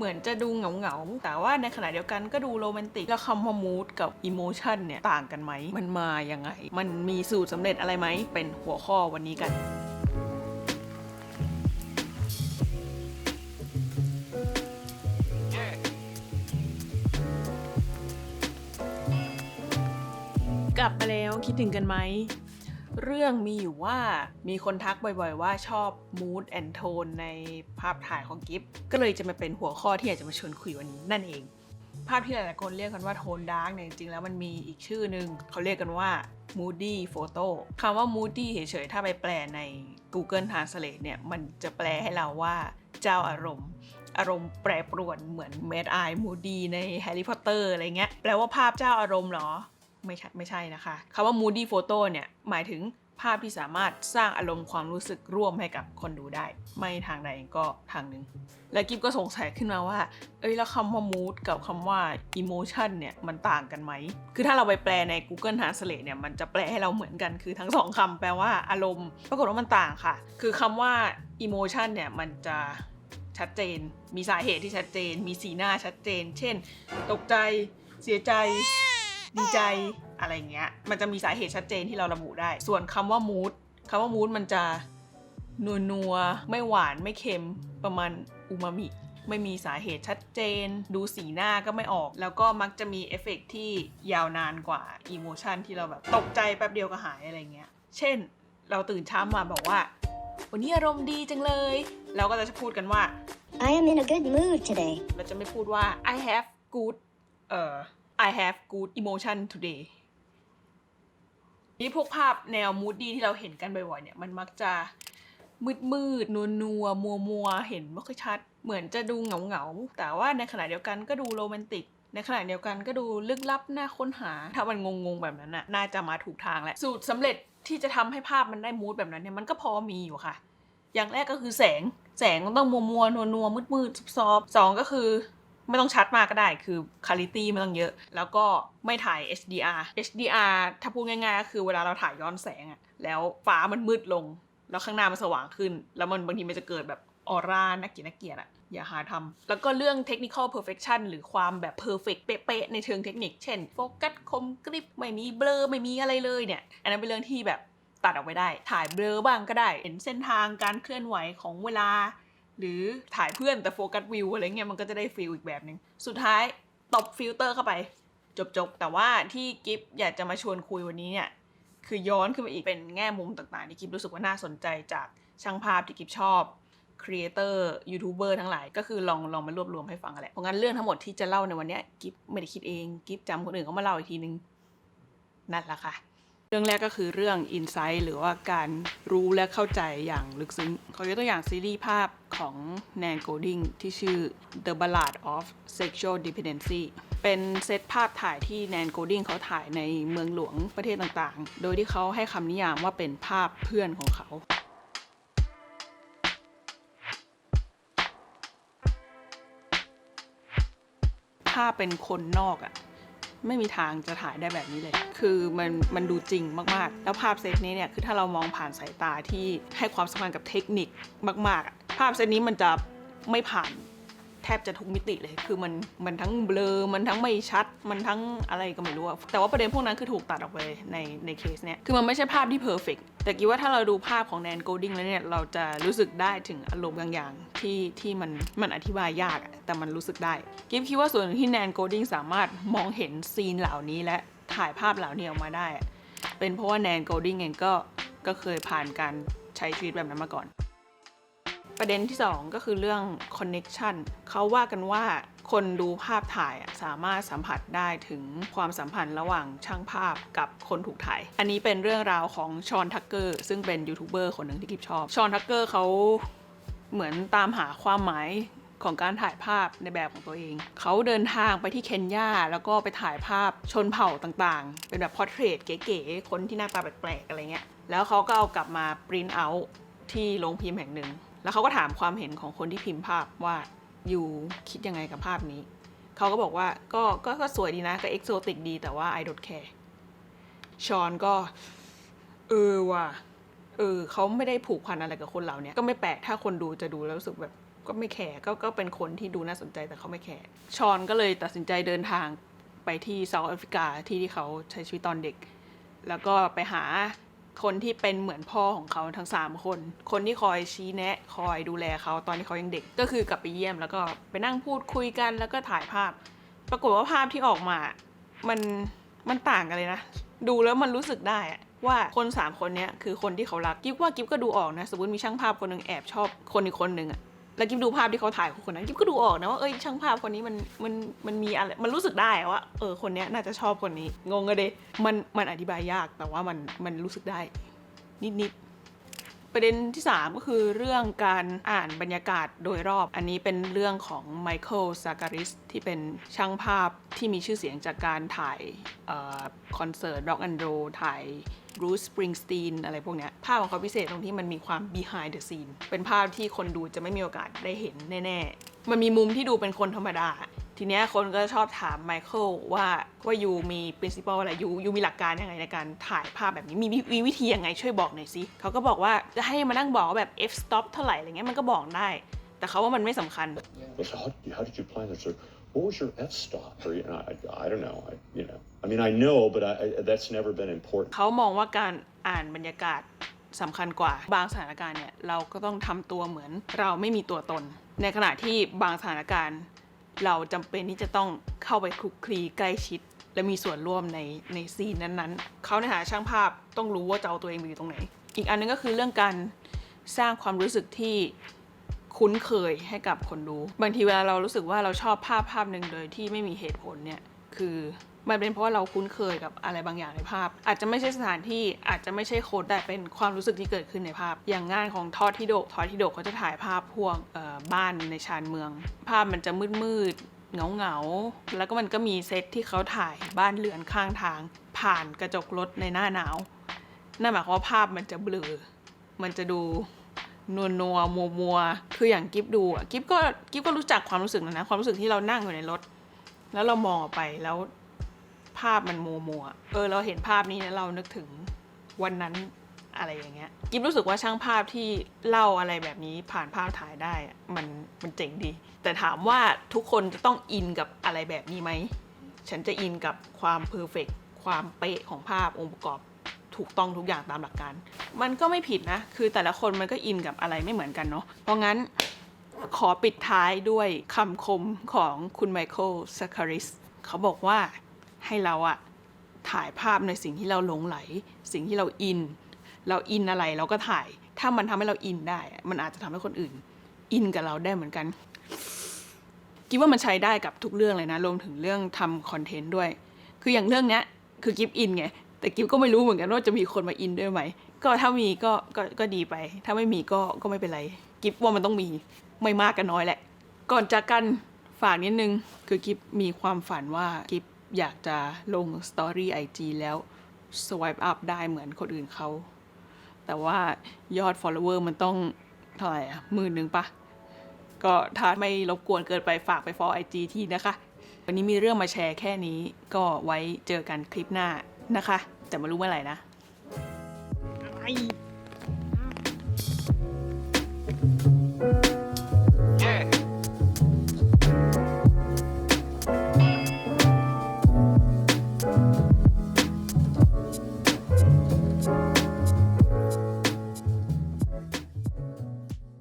เหมือนจะดูเหงาๆ แต่ว่าในขณะเดียวกันก็ดูโรแมนติกแล้วคำว่ามูดกับอิโมชันเนี่ยต่างกันไหม มันมายังไง มันมีสูตรสำเร็จอะไรไหม เป็นหัวข้อวันนี้กันกลับมาแล้วคิดถึงกันไหม เรื่องมีอยู่ว่ามีคนทักบ่อยๆ ว่าชอบ mood and tone ในภาพถ่ายของกิฟก็เลยจะมาเป็นหัวข้อที่อยากจะมาชวนคุยวันนี้นั่นเอง ภาพที่หลายๆคนเรียกกันว่าโทนดาร์กเนี่ยจริงๆแล้วมันมีอีกชื่อหนึ่งเขาเรียกกันว่า moody photo คำว่า moody เฉยๆ ถ้าไปแปลใน Google Translate เนี่ยมันจะแปลให้เราว่าเจ้าอารมณ์ อารมณ์แปรปรวนเหมือนเมดไอมูดีในแฮร์รี่พอตเตอร์อะไรเงี้ยแปลว่าภาพเจ้าอารมณ์เหรอ ไม่ใช่ไม่ใช่นะคะคำว่า moody photo เนี่ยหมายถึงภาพที่สามารถสร้างอารมณ์ความรู้สึกร่วมให้กับคนดูได้ ไม่ทางใดก็ทางหนึ่ง และกิฟก็สงสัยขึ้นมาว่า เอ้ยแล้วคำว่า mood กับคำว่า emotion เนี่ยมันต่างกันไหม คือถ้าเราไปแปลใน Google Translate เนี่ยมันจะแปลให้เราเหมือนกันคือทั้งสองคำแปลว่าอารมณ์ ปรากฏว่ามันต่างค่ะ คือคำว่า emotion เนี่ยมันจะชัดเจน มีสาเหตุที่ชัดเจน มีสีหน้าชัดเจน เช่น ตกใจ เสียใจ ดีใจอะไรเงี้ย มันจะมีสาเหตุชัดเจนที่เราระบุได้ ส่วนคำว่า mood คำว่า mood มันจะนัวนัวๆไม่หวานไม่เค็มประมาณอูมามิไม่มีสาเหตุชัดเจน ดูสีหน้าก็ไม่ออก แล้วก็มักจะมีเอฟเฟกต์ที่ยาวนานกว่าอีโมชันที่เราแบบตกใจแป๊บเดียวก็หายอะไรเงี้ย เช่น เราตื่นเช้ามาบอกว่า วันนี้อารมณ์ดีจังเลย เราก็จะพูดกันว่า I am in a good mood today. เราจะไม่พูดว่า I have good เอ่อ I have good emotion today นี่พวกภาพแนวมูดดี้ที่เราเห็นกันบ่อยๆเนี่ยมันมักจะมืดมืดนัวนัวมัวมัวเห็นไม่ค่อยชัด เหมือนจะดูเหงาเหงาแต่ว่าในขณะเดียวกันก็ดูโรแมนติก ในขณะเดียวกันก็ดูลึกลับน่าค้นหา ถ้ามันงงๆแบบนั้นน่ะน่าจะมาถูกทางแหละสูตรสำเร็จที่จะทำให้ภาพมันได้มูดแบบนั้นเนี่ยมันก็พอมีอยู่ค่ะ อย่างแรกก็คือแสงแสงต้องมัวมัวนัวนัวมืดมืดซอฟๆสองก็คือ ไม่ต้องชัดมากก็ได้คือคุณภาพไม่ต้องเยอะ แล้วก็ไม่ถ่าย HDR HDR ถ้าพูดง่ายๆก็คือเวลาเราถ่ายย้อนแสงอะแล้วฟ้ามันมืดลง แล้วข้างหน้ามันสว่างขึ้น แล้วมันบางทีมันจะเกิดแบบออร่าน่าเกียดน่าเกียดอะอย่าหาทำ แล้วก็เรื่อง technical perfection หรือความแบบ perfect เป๊ะๆในเชิงเทคนิค เช่นโฟกัสคมกริบไม่มีเบลอไม่มีอะไรเลยเนี่ย อันนั้นเป็นเรื่องที่แบบตัดออกไปได้ ถ่ายเบลอบ้างก็ได้ เห็นเส้นทางการเคลื่อนไหวของเวลา หรือถ่ายเพื่อนแต่โฟกัสวิวอะไรเงี้ยมันก็จะได้ฟิลอีกแบบหนึงสุดท้ายตบฟิลเตอร์เข้าไป จบๆ แต่ว่าที่กิฟอยากจะมาชวนคุยวันนี้เนี่ยคือย้อนขึ้นมาอีกเป็นแง่มุมต่างๆที่กิฟรู้สึกว่าน่าสนใจจากช่างภาพที่กิฟชอบครีเอเตอร์ยูทูบเบอร์ทั้งหลาย ก็คือลองลองมารวบรวมให้ฟังกันแหละเพราะงั้นเรื่องทั้งหมดที่จะเล่าในวันนี้กิฟไม่ได้คิดเองกิฟจำคนอื่นเขามาเล่าอีกทีนึงนั่นแหละค่ะ เรื่องแรกก็คือเรื่อง Insight หรือว่าการรู้และเข้าใจอย่างลึกซึ้งเขายกตัวอย่างซีรีส์ภาพของ Nan Golding ที่ชื่อ The Ballad of Sexual Dependency เป็นเซตภาพถ่ายที่ Nan Golding เขาถ่ายในเมืองหลวงประเทศต่างๆ โดยที่เขาให้คำนิยามว่าเป็นภาพเพื่อนของเขาถ้าเป็นคนนอกอะ ไม่มีทางจะถ่ายได้แบบนี้เลย คือมันมันดูจริงมากๆ แล้วภาพเซตนี้เนี่ยคือถ้าเรามองผ่านสายตาที่ให้ความสำคัญกับเทคนิคมากๆ ภาพเซตนี้มันจะไม่ผ่านแทบจะทุกมิติเลย คือมันมันทั้งเบลอ มันทั้งไม่ชัด มันทั้งอะไรก็ไม่รู้อะแต่ว่าประเด็นพวกนั้นคือถูกตัดออกไปในในเคสเนี้ย คือมันไม่ใช่ภาพที่เพอร์เฟก แต่คิดว่าถ้าเราดูภาพของแนนโกลดิงแล้วเนี่ยเราจะรู้สึกได้ถึงอารมณ์บางอย่างที่ที่มันมันอธิบายยากแต่มันรู้สึกได้กิฟคิดว่าส่วนที่แนนโกลดิงสามารถมองเห็นซีนเหล่านี้และถ่ายภาพเหล่านี้ออกมาได้ เป็นเพราะว่าแนนโกลดิงเองก็ก็เคยผ่านการใช้ชีวิตแบบนั้นมาก่อน ประเด็นที่ 2 ก็คือเรื่อง connection เขาว่ากันว่าคนดูภาพถ่ายสามารถสัมผัสได้ถึงความสัมพันธ์ระหว่างช่างภาพกับคนถูกถ่าย อันนี้เป็นเรื่องราวของชอนทักเกอร์ซึ่งเป็นยูทูบเบอร์คนหนึ่งที่กิฟชอบ ชอนทักเกอร์เขาเหมือนตามหาความหมายของการถ่ายภาพในแบบของตัวเอง เขาเดินทางไปที่เคนยาแล้วก็ไปถ่ายภาพชนเผ่าต่างๆ เป็นแบบพอร์เทรตเก๋ๆ คนที่หน้าตาแปลกๆ อะไรเงี้ย แล้วเขาก็เอากลับมาปริ้นเอาที่โรงพิมพ์แห่งหนึ่ง แล้วเขาก็ถามความเห็นของคนที่พิมพ์ภาพว่าอยู่คิดยังไงกับภาพนี้เขาก็บอกว่าก็ก็ก็สวยดีนะก็เอกโซติกดีแต่ว่า I don't care ชอนก็ เออว่ะเออเขาไม่ได้ผูกพันอะไรกับคนเหล่าเนี้ยก็ไม่แปลกถ้าคนดูจะดูแล้วรู้สึกแบบก็ไม่แคร์ก็ก็เป็นคนที่ดูน่าสนใจแต่เขาไม่แคร์ชอนก็เลยตัดสินใจเดินทางไปที่เซาท์แอฟริกาที่ที่เขาใช้ชีวิตตอนเด็ก แล้วก็ไปหา คนที่เป็นเหมือนพ่อของเขาทั้ง 3 คน คนที่คอยชี้แนะ คอยดูแลเขาตอนที่เขายังเด็ก ก็คือกลับไปเยี่ยมแล้วก็ไปนั่งพูดคุยกันแล้วก็ถ่ายภาพ ปรากฏว่าภาพที่ออกมา มันมันต่างกันเลยนะ ดูแล้วมันรู้สึกได้ว่าคนสามคนนี้คือคนที่เขารัก กิ๊บว่ากิ๊บก็ดูออกนะ สมมติมีช่างภาพคนหนึ่งแอบชอบคนอีกคนหนึ่งอะ แล้วกิ๊บดูภาพที่เขาถ่ายของคนนั้นกิ๊บก็ดูออกนะว่าเอ้ยช่างภาพคนนี้มันมันมันมีอะไรมันรู้สึกได้ว่าเออคนเนี้ยน่าจะชอบคนนี้งงอะเดมันมันอธิบายยากแต่ว่ามันมันรู้สึกได้นิดๆประเด็นที่ 3 ก็คือเรื่องการอ่านบรรยากาศโดยรอบ อันนี้เป็นเรื่องของไมเคิลซาการิสที่เป็นช่างภาพที่มีชื่อเสียงจากการถ่ายออคอนเสิร์ตร็อกแอนด์โรถ่าย รูสปริงสตีนอะไรพวกเนี้ยภาพของเขาพิเศษตรงที่มันมีความ behind the scene เป็นภาพที่คนดูจะไม่มีโอกาสได้เห็นแน่ ๆ มันมีมุมที่ดูเป็นคนธรรมดา ทีเนี้ยคนก็ชอบถามไมเคิลว่าว่ายูมี principle อะไรยูยูมีหลักการยังไงในการถ่ายภาพแบบนี้มีมีวิธียังไงช่วยบอกหน่อยสิเขาก็บอกว่าจะให้มานั่งบอกว่าแบบ f stop เท่าไหร่อะไรเงี้ยมันก็บอกได้ แต่เขาว่ามันไม่สำคัญ But how, how did you plan this? What was your f stop? Or you know, I, I don't know. I, you know, I mean, I know, but I, I, that's never been important. เขามองว่าการอ่านบรรยากาศสำคัญกว่า บางสถานการณ์เนี่ยเราก็ต้องทำตัวเหมือนเราไม่มีตัวตน ในขณะที่บางสถานการณ์ เราจำเป็นที่จะต้องเข้าไปคลุกคลีใกล้ชิด และมีส่วนร่วมในในซีนนั้นๆ เขาในฐานะช่างภาพต้องรู้ว่าจะเอาตัวเองไปอยู่ตรงไหน อีกอันนึงก็คือเรื่องการสร้างความรู้สึกที่ คุ้นเคยให้กับคนดู บางทีเวลาเรารู้สึกว่าเราชอบภาพภาพหนึ่งโดยที่ไม่มีเหตุผลเนี่ยคือมันเป็นเพราะว่าเราคุ้นเคยกับอะไรบางอย่างในภาพ อาจจะไม่ใช่สถานที่อาจจะไม่ใช่โค้ดแต่เป็นความรู้สึกที่เกิดขึ้นในภาพ อย่างงานของทอดที่โดกทอดที่โดกเขาจะถ่ายภาพพวกบ้านในชานเมือง ภาพมันจะมืดมืดๆเงาเงาๆแล้วก็มันก็มีเซตที่เขาถ่ายบ้านเรือนข้างทาง ผ่านกระจกรถในหน้าหนาวนั่นหมายความว่าภาพมันจะเบลอมันจะดู นัวนัวมัวมัวคืออย่างกิฟดูอะกิฟก็กิฟก็รู้จักความรู้สึกนั้นะ ความรู้สึกที่เรานั่งอยู่ในรถ แล้วเรามองออกไปแล้วภาพมันมัวมัวเออเราเห็นภาพนี้แล้วเรานึกถึงวันนั้นอะไรอย่างเงี้ยกิฟรู้สึกว่าช่างภาพที่เล่าอะไรแบบนี้ผ่านภาพถ่ายได้มันมันเจ๋งดี แต่ถามว่าทุกคนจะต้องอินกับอะไรแบบนี้ไหม ฉันจะอินกับความเพอร์เฟกความเป๊ะของภาพองค์ประกอบ ถูกต้องทุกอย่างตามหลักการ มันก็ไม่ผิดนะ คือแต่ละคนมันก็อินกับอะไรไม่เหมือนกันเนาะ เพราะงั้นขอปิดท้ายด้วยคำคมของคุณไมเคิลซาคาริส เขาบอกว่าให้เราอะถ่ายภาพในสิ่งที่เราหลงไหล สิ่งที่เราอิน เราอินอะไรเราก็ถ่าย ถ้ามันทำให้เราอินได้ มันอาจจะทำให้คนอื่น อินกับเราได้เหมือนกันกิฟว่ามันใช้ได้กับทุกเรื่องเลยนะ รวมถึงเรื่องทำคอนเทนต์ด้วย คืออย่างเรื่องเนี้ย คือกิฟอินไง แต่กิฟก็ไม่รู้เหมือนกันว่าจะมีคนมาอินด้วยไหม ก็ถ้ามีก็ก็ก็ดีไป ถ้าไม่มีก็ก็ไม่เป็นไร กิฟว่ามันต้องมีไม่มากก็น้อยแหละ ก่อนจากกันฝากนิดนึง คือกิฟมีความฝันว่ากิฟอยากจะลงสตอรี่ไอจีแล้วสว i p e อัพได้เหมือนคนอื่นเขา แต่ว่ายอด follower มันต้องเท่าไหร่อะหมื่นหนึ่งปะก็ถ้าไม่รบกวนเกินไปฝากไป follow IG ทีนะคะ วันนี้มีเรื่องมาแชร์แค่นี้ก็ไว้เจอกันคลิปหน้า นะคะ แต่ไม่รู้เมื่อไหร่นะไ